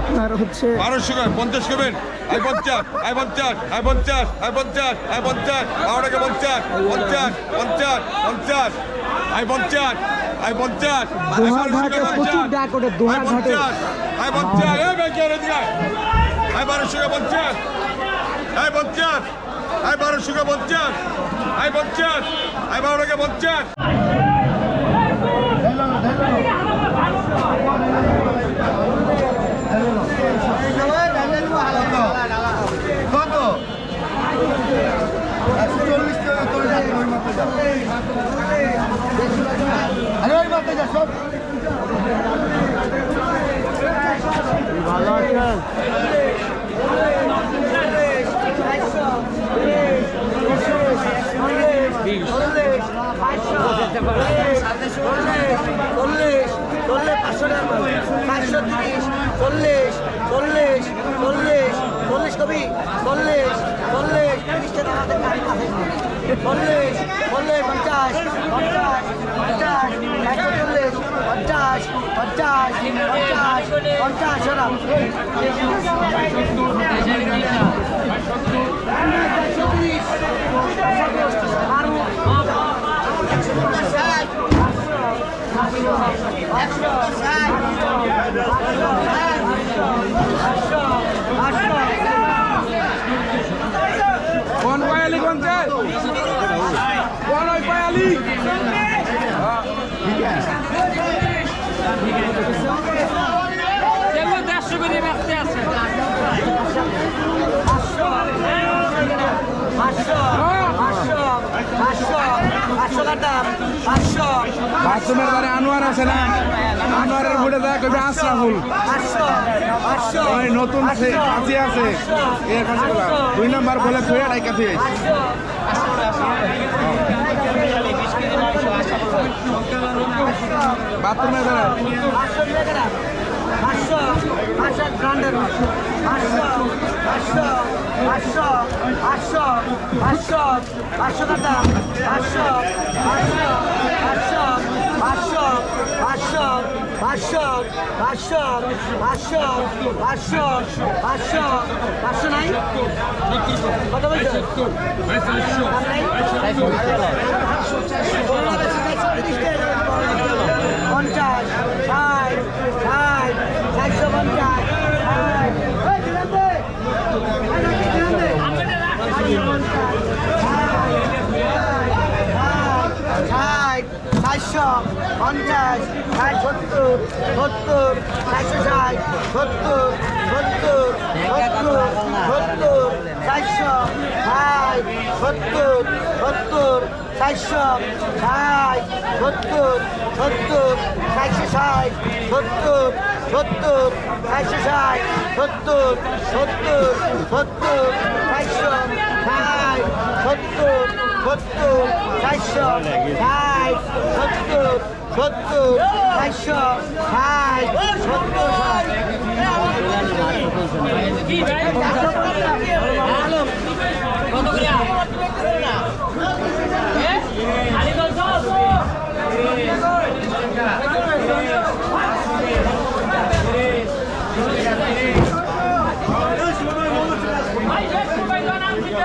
আপনার হচ্ছে বারোশো পঞ্চাশ করবেন আই পঞ্চাশ আই পঞ্চাশ আই পঞ্চাশ আই পঞ্চাশ আই পঞ্চাশ টাকা পঞ্চাশ পঞ্চাশ পঞ্চাশ পঞ্চাশ আই পঞ্চাশ আই পঞ্চাশ দোহার ঘাটে প্রচুর ডাক ওঠে দোহার ঘাটে পঞ্চাশ আই পঞ্চাশ আই বারোশো পঞ্চাশ আই পঞ্চাশ আয় বারোশোকে পঞ্চাশ আই আয় আই আয় পঞ্চাশ কত? চল্লিশ টাকা চল্লিশ আরে ওই মাত্র যা সব চল্লিশ চল্লিশ পাঁচশো টাকা পাঁচশো তিরিশ, চল্লিশ চল্লিশ চল্লিশ চল্লিশ কবি চল্লিশ চল্লিশ, তিরিশ টাকা গাড়ি পাশে চল্লিশ চল্লিশ, পঞ্চাশ পঞ্চাশ পঞ্চাশ, একশো চল্লিশ, পঞ্চাশ পঞ্চাশ পঞ্চাশ পঞ্চাশ ওরা একশো কোন পায়ালি কোন চাল কোন ওই পায়ালি দেড়শো করে ব্যস্ত আছে পাঁচশো কাটাম পাঁচশো বাথরুমের বারে আনোয়ার আছে না আনোয়ারের বুড়ে দেখ কবি আশরাফুল ওই নতুন কাছে আছে এর কাছে দুই নম্বর বলে থুয়ে ডাই কাছে বাথরুমের বারে নাই কত বলছো নাই? পঞ্চাশ ষাট ষাট ষাটশো পঞ্চাশ ষাট এই, দিলাম দে। এই, নাকি দিলাম দে। ষাট ষাটশো পঞ্চাশ, ষাট, সত্তর সত্তর ষাটশো ষাট, সত্তর সত্তর সত্তর সত্তর, চারশো ষাট, সত্তর সত্তর, চারশো ষাট, সত্তর সত্তর, চারশো ষাট, সত্তর সত্তর চারশো ষাট, সত্তর সত্তর সত্তর চারশো ষাট, সত্তর সত্তর চারশো ষাট, সত্তর সত্তর চারশো ষাট, সত্তর ষাট কি ভাই আলম কত করে এ? আলি দল দল ভাই একটু ভাই জানান দিতে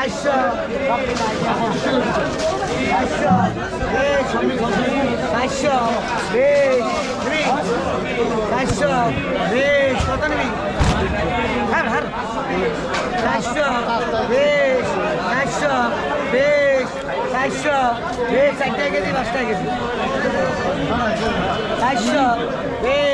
চারশো বিশ চারশো বিশ কত নিবি হ্যাঁ হ্যাঁ চারশো বিশ চারশো বিশ চারশো বিশ চারটা কেজি পাঁচটা কেজি চারশো বিশ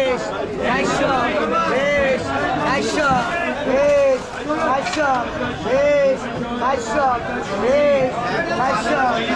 Nice shot. Hey, nice shot.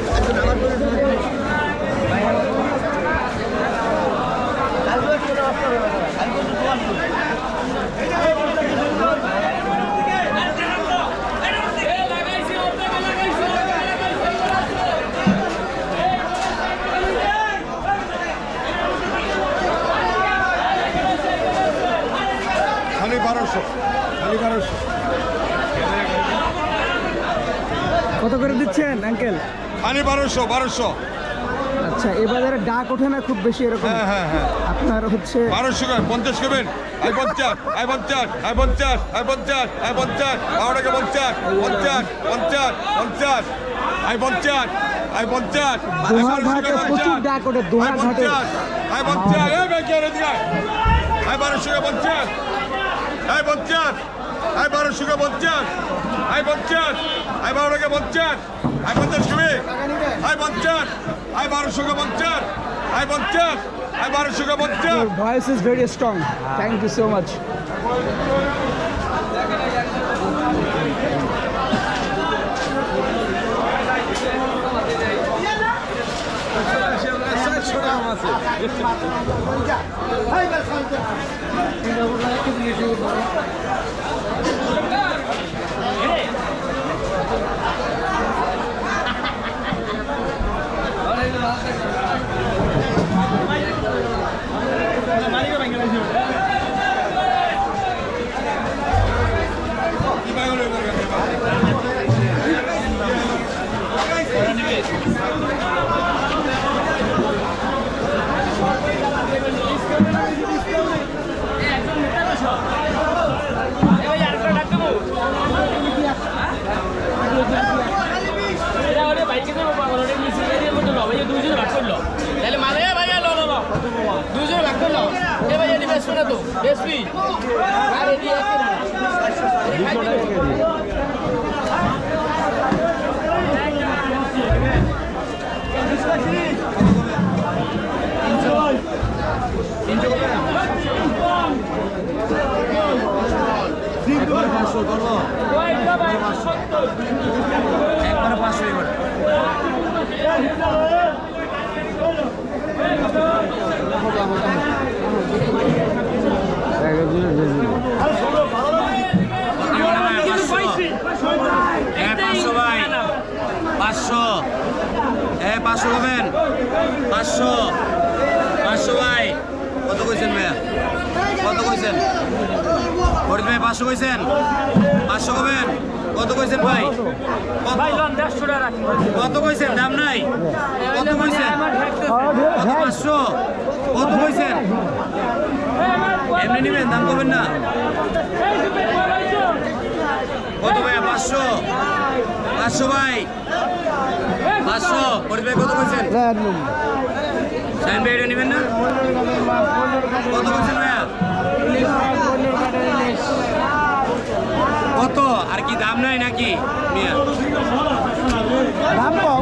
খালি বারোশো খালি বারোশো কত করে দিচ্ছেন আঙ্কেল খালি বারোশো বারোশো। আচ্ছা এ বাজারে ডাক ওঠে না খুব বেশি এরকম? হ্যাঁ হ্যাঁ হ্যাঁ। আপনার হচ্ছে বারোশো করে পঞ্চাশ করবেন? আই পঞ্চাশ আই পঞ্চাশ আই পঞ্চাশ আই পঞ্চাশ আই পঞ্চাশ বারো টাকা পঞ্চাশ পঞ্চাশ পঞ্চাশ পঞ্চাশ আই পঞ্চাশ আই পঞ্চাশ দোহার ঘাটে প্রচুর ডাক ওঠে দোহার ঘাটে। আই পঞ্চাশ ব্যাংকে দিকে আই বারোশো পঞ্চাশ আই পঞ্চাশ আই বারোশোকে পঞ্চাশ আই পঞ্চাশ আই বারো টাকা পঞ্চাশ আই পঞ্চাশ কবি আই পঞ্চাশ আই বারোশোকে পঞ্চাশ আই পঞ্চাশ আই বারোশোকে পঞ্চাশ Your voice is very strong. Thank you so much. তাহলে মানে ভাইয়া লো লো লো দুজনে ভাগ করল এ ভাইয়া এটি বেসবি না তো বেসবি আর এটি হ্যাঁ পাঁচশো ভাই। পাঁচশো। হ্যাঁ পাঁচশো হবেন পাঁচশো। পাঁচশো ভাই। কত কইছেন ভাইয়া? কত কইছেন? ফরিদ ভাই পাঁচশো কইছেন? পাঁচশো কবেন কত কইছেন ভাই? কত কত কইছেন? দাম নাই? কত কইছেন? পাঁচশো? কত কইছেন? এমনি নেবেন দাম করবেন না। কত ভাইয়া? পাঁচশো। পাঁচশো ভাই। পাঁচশো। ফরিদ ভাই কত কইছেন? সাইন ভাই এটা নেবেন না? কত কইছেন ভাইয়া? কত? আর কি দাম নাই নাকি? মিয়া। দাম কম।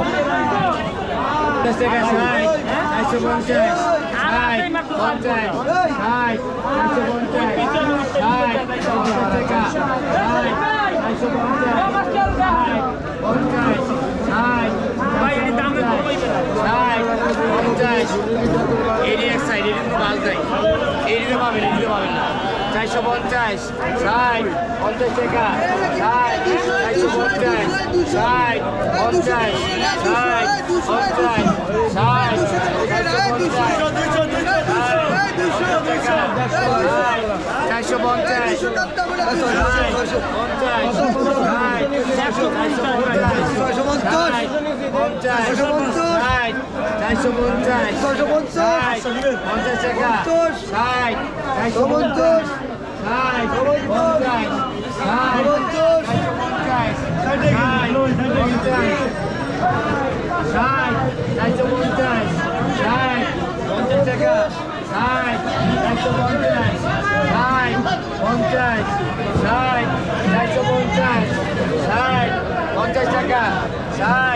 এটি এক সাইড এটি কিন্তু মাল যাই এটিতে পাবেন এটিতে পাবেন না। চারশো পঞ্চাশ ষাট পঞ্চাশ টাকা ষাট চারশো পঞ্চাশ ষাট পঞ্চাশ ষাট পঞ্চাশ ষাট চারশো পঞ্চাশ পঞ্চাশ পঞ্চাশ পঞ্চাশ চারশো পঞ্চাশ চারশো পঞ্চাশ পঞ্চাশ টাকা ষাট চারশো পঞ্চাশ ষাট পঞ্চাশ ষাট পঞ্চাশ ষাট পঞ্চাশ ষাট চারশো পঞ্চাশ ষাট পঞ্চাশ টাকা ষাট চারশো পঞ্চাশ ষাট পঞ্চাশ ষাট চারশো পঞ্চাশ ষাট পঞ্চাশ টাকা ষাট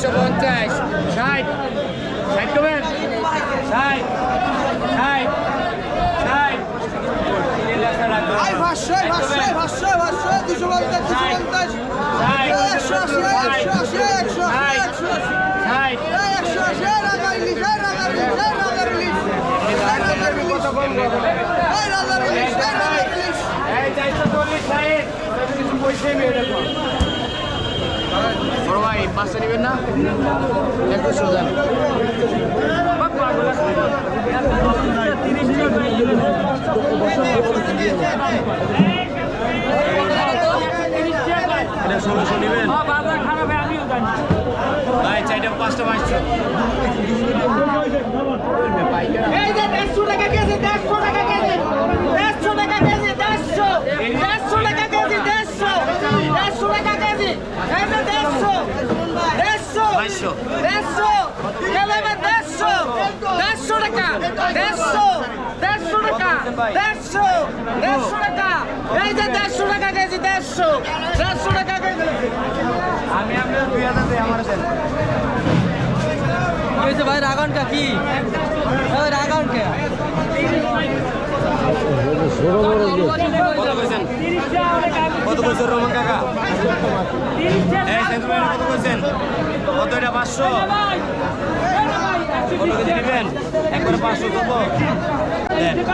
চারশো পঞ্চাশ ষাট ষাট করবেন ষাট ষাট একশো একশো একশো একশো একশো ষাট কিছু পয়সাই মেয়ে দেখো বড় ভাই পাঁচশো নেবেন না? একশো দেন। ভাই চারটা পাঁচটা পাঁচশো। দেড়শো টাকা দেড়শো টাকা দেড়শো টাকা দেড়শো দেড়শো টাকা কেজি দেড়শো দেড়শো টাকা কেজি এই যে দেড়শো দেড়শো বাইশশো। দেড়শো গেলে দেড়শো দেড়শো দেড়শো টাকা দেড়শো দেড়শো টাকা এই দেড়শো টাকা কেজি দেড়শো। টাকা কেজি ভাই রাগনটা কি রাগনকে কত কত রোমান কাকা কত এটা, পাঁচশো? কত কেজি একবারে পাঁচশো দেবো নেবেন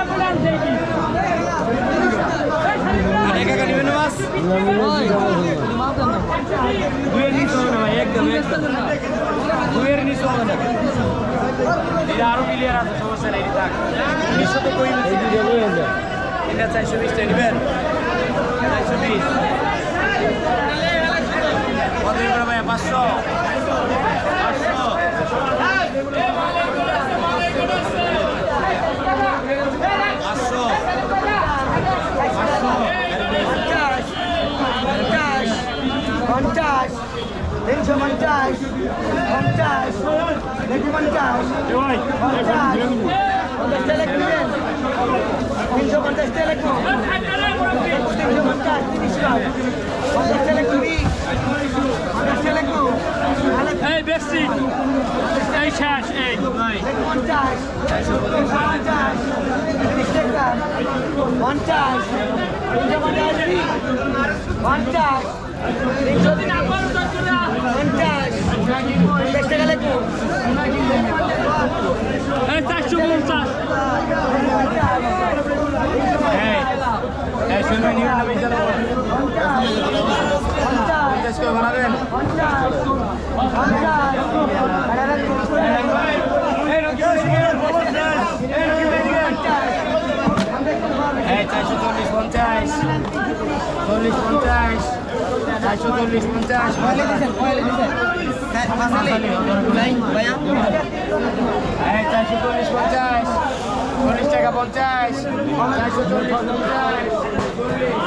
দুয়ের নিচে ভাই একদম দুয়ের নিচে হবে না এটা আরও ক্লিয়ার সমস্যা নেই থাক উনিশশো তো কই চারশো বিশটা নেবেন চারশো বিশ কত পাঁচশো পাঁচশো পাঁচশো পঞ্চাশ পঞ্চাশ পঞ্চাশ তিনশো পঞ্চাশ পঞ্চাশ দেখি পঞ্চাশ পঞ্চাশ পঞ্চাশ টাকা কিনবেন তিনশো পঞ্চাশ টাকা লিখুন তিনশো পঞ্চাশ তিরিশ টাকা পঞ্চাশ টাকা কুড়ি পঞ্চাশ টাকা লিখুন এই বেশি এই শেষ এই পঞ্চাশ পঞ্চাশ তিরিশ টাকা পঞ্চাশ তিনশো পঞ্চাশ পঞ্চাশ তিনশো পঞ্চাশ পঞ্চাশ টাকা লিখুন এই চারশো পঞ্চাশ এই এই শুনবেন নিবেন না বেশি দেবো পঞ্চাশ পঞ্চাশ করে বানাবেন পঞ্চাশ পঞ্চাশ এই চারশো চল্লিশ পঞ্চাশ। চল্লিশ পঞ্চাশ। চারশো চল্লিশ পঞ্চাশ। চারশো চল্লিশ পঞ্চাশ। চল্লিশ টাকা পঞ্চাশ। চারশো চল্লিশ পঞ্চাশ।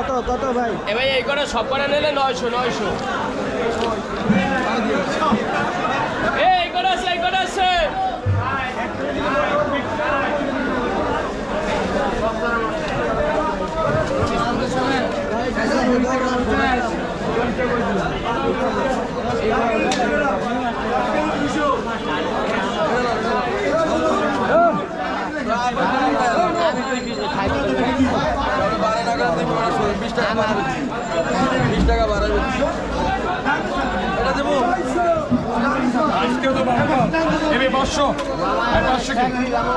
কত কত ভাই? এ ভাই, এই করে সব করে নিলে নয়শো নয়শো। এই করে আছে এই করে আছে আজকেও তো বাবা। এবে পাঁচশো। আই পাঁচশো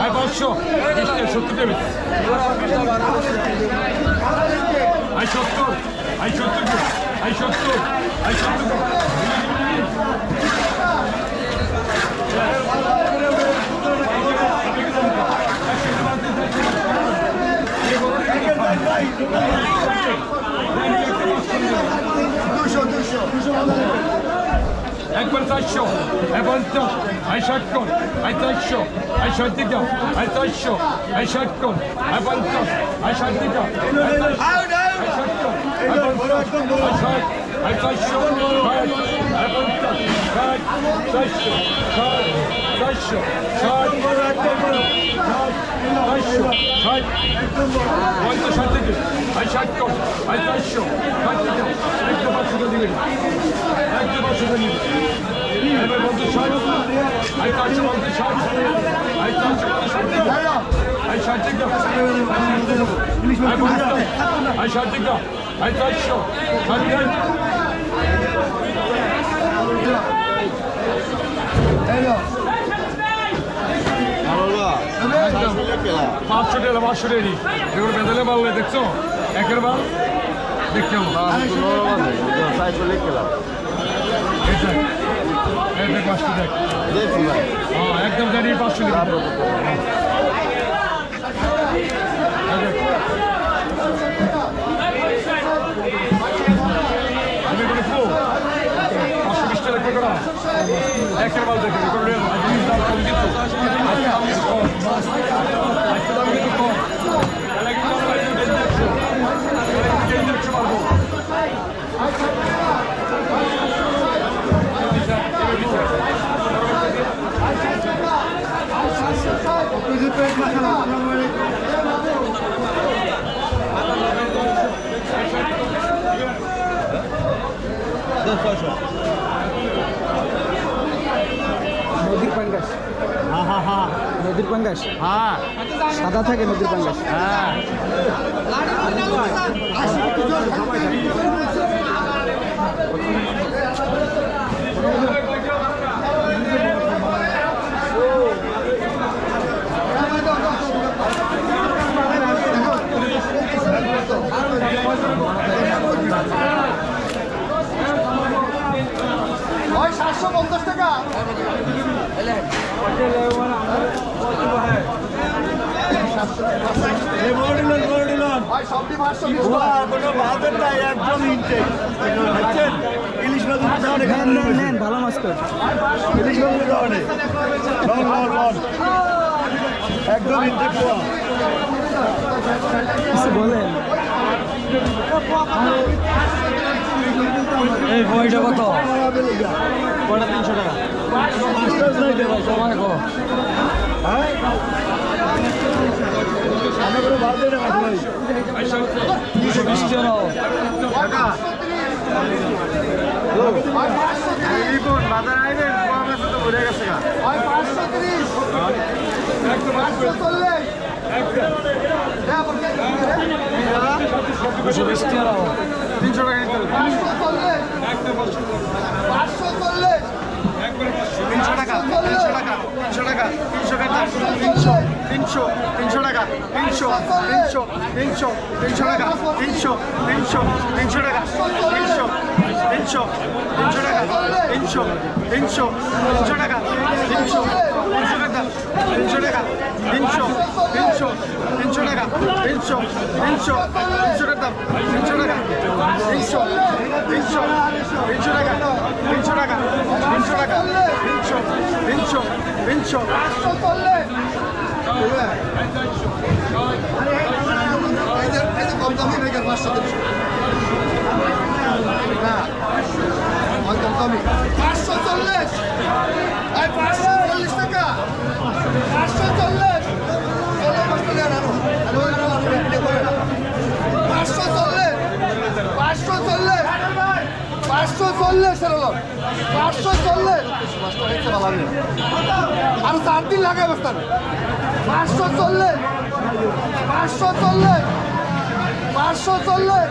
আই পাঁচশো। সত্তর দেবে আই সত্তর আই সত্তর দেবে আই সত্তর আই সত্তর একবার চারশো এই পঞ্চাশ এই ষাট কোন এই চারশো এই ষাট দিকা এই চারশো এই ষাট কোন এই পঞ্চাশ এই ষাট দিকা এই চারশো চারশো ষাট চারশো ষাট চারশো ষাট পঞ্চাশ ষাট দিকে এই ষাট কোন এই চারশো ষাট দিকা একটা পাঁচশো দিকে একটা পাঁচশো দিকে এবার বলতে ষাট আই চারশো বলতে ষাট আই চারশো বলতে ষাট দিকে আই ষাট দিকে আই পঞ্চাশ আই ষাট দিকে আই চারশো ষাট দিকে পাঁচশো টাকা পাঁচশো টাকা এগুলো বেঁধেলে পারলে দেখছ একের বার দেখতে একদম জানি পাঁচশো টাকা আমি বলি ফো পাঁচশো বিশ টাকা করে একের মাল দেখে কোনো জিনিস দাম কম কিন্তু আজকে দাম কিন্তু কম আজকে দাম কিন্তু কম তাহলে কিন্তু আমরা একটু বেশি দেখছ কেজি দেখছ পারব নদীর পাঙ্গাস নদীর পাঙ্গাস? হ্যাঁ। সাদা থাকে নদীর পাঙ্গাস? হ্যাঁ। সাতশো পঞ্চাশ টাকা। ভালো মাছ তো ইলিশ একদম ইনটেক কিছু বলেন এই বইটা কত? কটা তিনশো টাকা। তিনশো টাকা। তিনশো টাকা তিনশো টাকা তিনশো টাকা তিনশো টাকা তিনশো তিনশো তিনশো টাকা তিনশো তিনশো তিনশো তিনশো টাকা তিনশো তিনশো তিনশো টাকা তিনশো তিনশো তিনশো টাকা তিনশো তিনশো তিনশো টাকা তিনশো তিনশো টাকা তিনশো টাকা, তিনশো তিনশো তিনশো টাকা, তিনশো তিনশো তিনশো টাকা তিনশো টাকা, তিনশো তিনশো তিনশো টাকা তিনশো টাকা, তিনশো তিনশো তিনশো তিনশো। কম দামি বেকার পাঁচশো তিরিশ না পাঁচশো চল্লিশ পাঁচশো চল্লিশ। আর চার দিন লাগে বস্তান পাঁচশো চল্লিশ। পাঁচশো চল্লিশ। পাঁচশো চল্লিশ।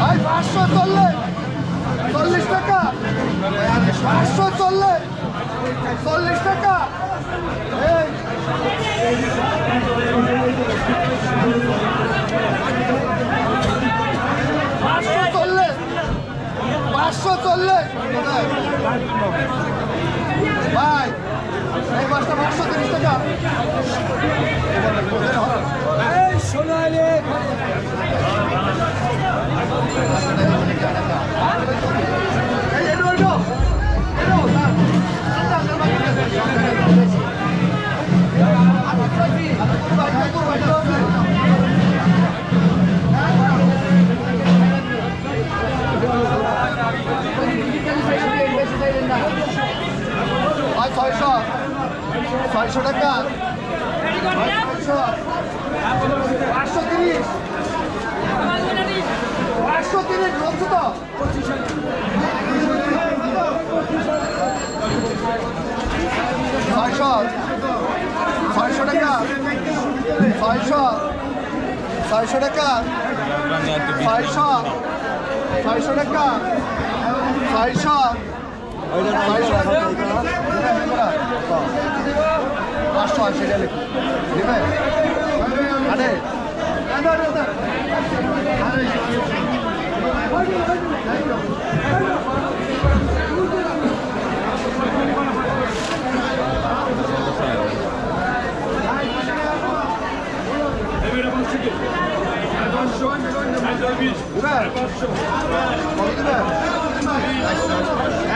ভাই, পাঁচশো চল্লিশ। চল্লিশ টাকা। পাঁচশো চল্লিশ। চল্লিশ টাকা। এই পাঁচশো চল্লিশ চল্লিশ ভাই এই মাছটা পাঁচশো তিরিশ টাকা ভাই ছয়শো ছয়শো টাকা। পাঁচশো তিরিশ। পাঁচশো তিরিশ বলছো তো? ছয়শো ছয়শো টাকা, ছয়শো ছয়শো টাকা, ছয়শো ছয়শো টাকা, ছয়শো পাঁচশো আশি টাকা লিখুন দেবে আরে কত হয়েছে কত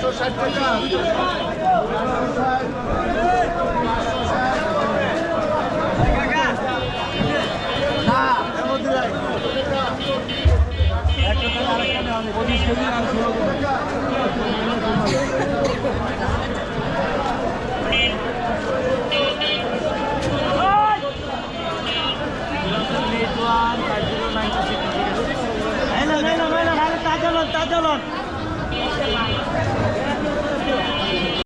পাঁচশো ষাট টাকা। টাকা তিনশো আর পাঁচশো ষাট পাঁচশো